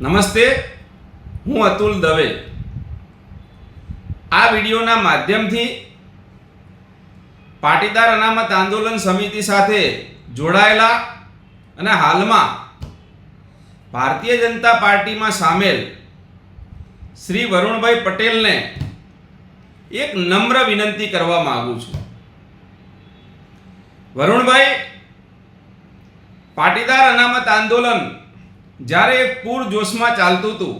નમસ્તે, હું અતુલ દવે. આ વિડીયોના માધ્યમથી પાટીદાર અનામત આંદોલન સમિતિ સાથે જોડાયેલા અને હાલમાં ભારતીય જનતા પાર્ટીમાં સામેલ શ્રી વરુણભાઈ પટેલને એક નમ્ર વિનંતી કરવા માગું છું. વરુણભાઈ, પાટીદાર અનામત આંદોલન જ્યારે પૂરજોશમાં પૂર જોશમાં ચાલતું હતું,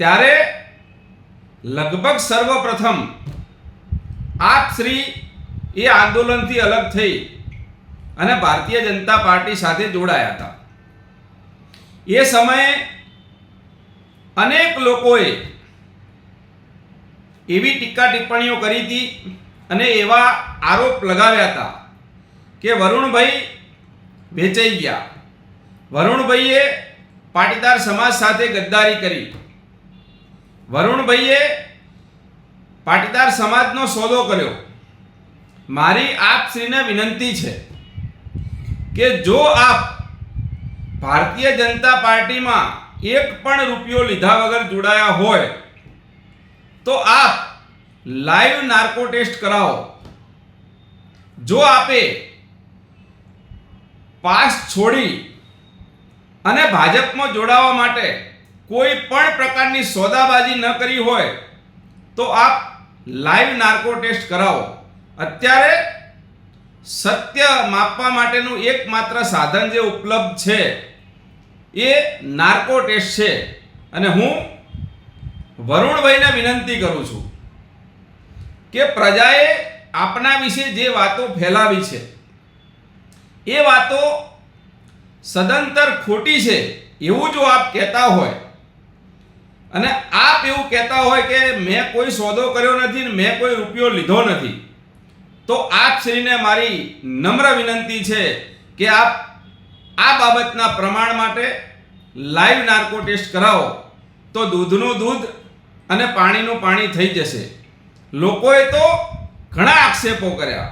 ત્યારે લગભગ સર્વપ્રથમ આપ શ્રી એ આંદોલનથી અલગ થઈ અને ભારતીય જનતા પાર્ટી સાથે જોડાયા હતા. એ સમયે અનેક લોકોએ એવી ટીકા ટિપ્પણીઓ કરી હતી અને એવા આરોપ લગાવ્યા હતા કે વરુણભાઈ વેચાઈ ગયા. વરુણભાઈએ પાટીદાર સમાજ સાથે ગદ્દારી કરી. વરુણભાઈએ પાટીદાર સમાજનો સોદો કર્યો. મારી આપશ્રીને વિનંતી છે કે જો આપ ભારતીય જનતા પાર્ટીમાં એક પણ રૂપિયો લીધા વગર જોડાયા હોય, તો આપ લાઈવ નાર્કો ટેસ્ટ કરાવો. જો આપે પાસ છોડી અને ભાજપમાં જોડાવા માટે કોઈ પણ પ્રકારની સોદાબાજી ન કરી હોય, તો આપ લાઈવ નાર્કો ટેસ્ટ કરાવો. અત્યારે સત્ય માપવા માટેનું એકમાત્ર સાધન જે ઉપલબ્ધ છે, એ નાર્કો ટેસ્ટ છે. અને હું વરુણભાઈને વિનંતી કરું છું કે પ્રજાએ આપના વિશે જે વાતો ફેલાવી છે, એ વાતો સદંતર ખોટી છે, એવું જો આપ કહેતા હોય. અને આપ એવું કહેતા હોય કે મેં કોઈ સોદો કર્યો નથી ને મેં કોઈ રૂપિયો લીધો નથી. તો આપ શ્રીને મારી નમ્ર વિનંતી છે કે આપ આ બાબતના પ્રમાણ માટે લાઈવ નાર્કો ટેસ્ટ કરાવો. તો દૂધનું દૂધ અને પાણીનું પાણી થઈ જશે. લોકોએ તો ઘણા આક્ષેપો કર્યા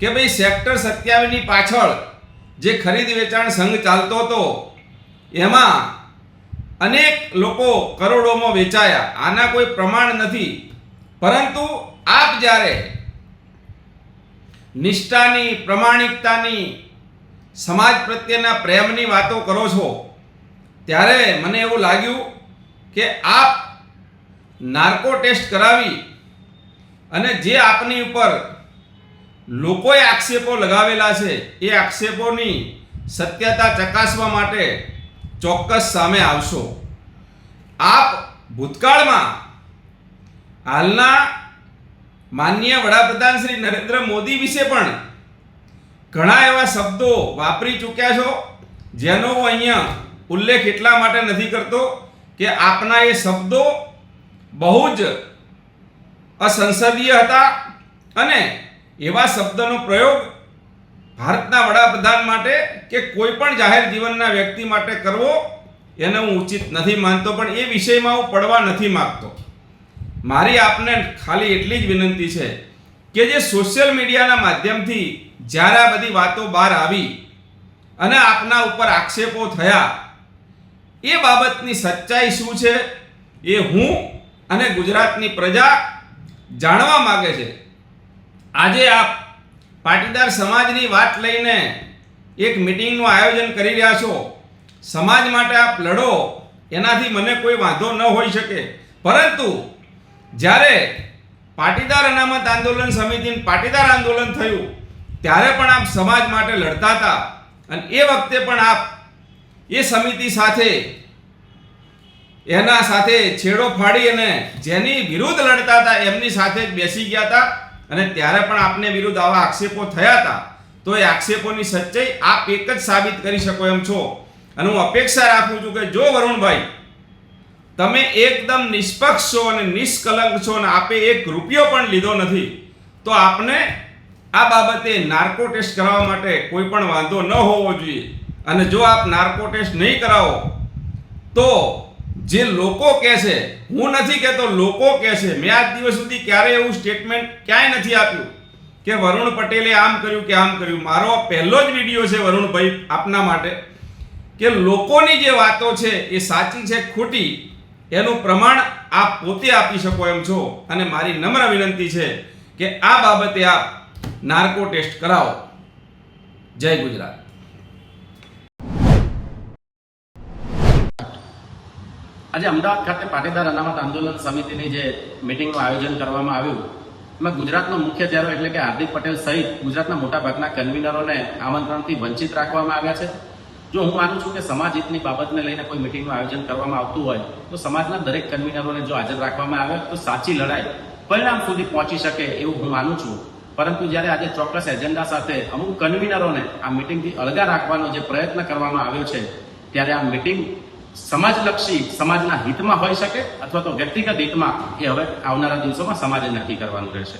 કે ભાઈ સેક્ટર સત્યાવીસની પાછળ જે ખરીદ વેચાણ સંઘ ચાલતો હતો, એમાં અનેક લોકો કરોડોમાં વેચાયા. આના કોઈ પ્રમાણ નથી. પરંતુ આપ જ્યારે નિષ્ઠાની, પ્રમાણિકતાની, સમાજ પ્રત્યેના પ્રેમની વાતો કરો છો, ત્યારે મને એવું લાગ્યું કે આપ નાર્કો ટેસ્ટ કરાવી અને જે આપની ઉપર લોકોએ આક્ષેપો લગાવેલા છે. એ આક્ષેપોની સત્યતા ચકાસવા માટે ચોક્કસ સામે આવશો. આપ ભૂતકાળમાં હાલના માનનીય વડાપ્રધાન શ્રી નરેન્દ્ર મોદી વિશે પણ ઘણા એવા શબ્દો વાપરી ચૂક્યા છો, જેનો હું અહીંયા ઉલ્લેખ એટલા માટે નથી કરતો કે આપના એ શબ્દો બહુ જ અસંસદીય હતા અને એવા શબ્દનો પ્રયોગ ભારતના વડાપ્રધાન માટે કે કોઈ પણ જાહેર જીવનના વ્યક્તિ માટે કરવો એને હું ઉચિત નથી માનતો, પણ એ વિષયમાં હું પડવા નથી માગતો. મારી આપને ખાલી એટલી જ વિનંતી છે કે જે સોશિયલ મીડિયાના માધ્યમથી જ્યારે આ બધી વાતો બહાર આવી અને આપના ઉપર આક્ષેપો થયા, એ બાબતની સચ્ચાઈ શું છે એ હું અને ગુજરાતની પ્રજા જાણવા માગે છે. આજે આપ પાટીદાર સમાજની વાત લઈને એક મિટિંગનું આયોજન કરી રહ્યા છો. સમાજ માટે આપ લડો, એનાથી મને કોઈ વાંધો ન હોઈ શકે. પરંતુ જ્યારે પાટીદાર અનામત આંદોલન સમિતિનું પાટીદાર આંદોલન થયું, ત્યારે પણ આપ સમાજ માટે લડતા હતા. અને એ વખતે પણ આપ એ સમિતિ સાથે, એના સાથે છેડો ફાડી અને જેની વિરુદ્ધ લડતા હતા, એમની સાથે જ બેસી ગયા હતા. અને ત્યારે પણ આપને વિરુદ્ધ આવા આક્ષેપો થયા હતા. તો એ આક્ષેપોની સચ્ચાઈ આપ એક જ સાબિત કરી શકો એમ છો. અને હું અપેક્ષા રાખું છું કે જો વરુણભાઈ, તમે એકદમ નિષ્પક્ષ છો અને નિષ્કલંક છો અને આપે એક રૂપિયો પણ લીધો નથી, તો આપને આ બાબતે નાર્કો ટેસ્ટ કરાવવા માટે કોઈ પણ વાંધો ન હોવો જોઈએ. અને જો આપ નાર્કો ટેસ્ટ નહીં કરાવો, તો જે લોકો કહે છે, હું નથી કહેતો, લોકો કહે છે. મેં આજ દિવસ સુધી ક્યારે એવું સ્ટેટમેન્ટ ક્યાંય નથી આપ્યું કે વરુણ પટેલે આમ કર્યું કે આમ કર્યું. મારો પહેલો જ વીડિયો છે વરુણભાઈ આપના માટે કે લોકોની જે વાતો છે એ સાચી છે, ખોટી, એનું પ્રમાણ આપ પોતે આપી શકો એમ છો. અને મારી નમ્ર વિનંતી છે કે આ બાબતે આપ નાર્કો ટેસ્ટ કરાવો. જય ગુજરાત. આજે અમદાવાદ ખાતે પાટીદાર અનામત આંદોલન સમિતિની જે મિટિંગનું આયોજન કરવામાં આવ્યું, એમાં ગુજરાતનો મુખ્ય ચહેરો એટલે કે હાર્દિક પટેલ સહિત ગુજરાતના મોટાભાગના કન્વીનરોને આમંત્રણથી વંચિત રાખવામાં આવ્યા છે. જો હું માનું છું કે સમાજ હિતની બાબતને લઈને કોઈ મિટિંગનું આયોજન કરવામાં આવતું હોય, તો સમાજના દરેક કન્વીનરોને જો હાજર રાખવામાં આવે, તો સાચી લડાઈ પરિણામ સુધી પહોંચી શકે એવું હું માનું છું. પરંતુ જ્યારે આજે ચોક્કસ એજન્ડા સાથે અમુક કન્વીનરોને આ મિટિંગથી અળગા રાખવાનો જે પ્રયત્ન કરવામાં આવ્યો છે, ત્યારે આ મિટિંગ સમાજલક્ષી સમાજના હિતમાં હોઈ શકે અથવા તો વ્યક્તિગત હિતમાં એ હવે આવનારા દિવસોમાં સમાજે નક્કી કરવાનું રહેશે.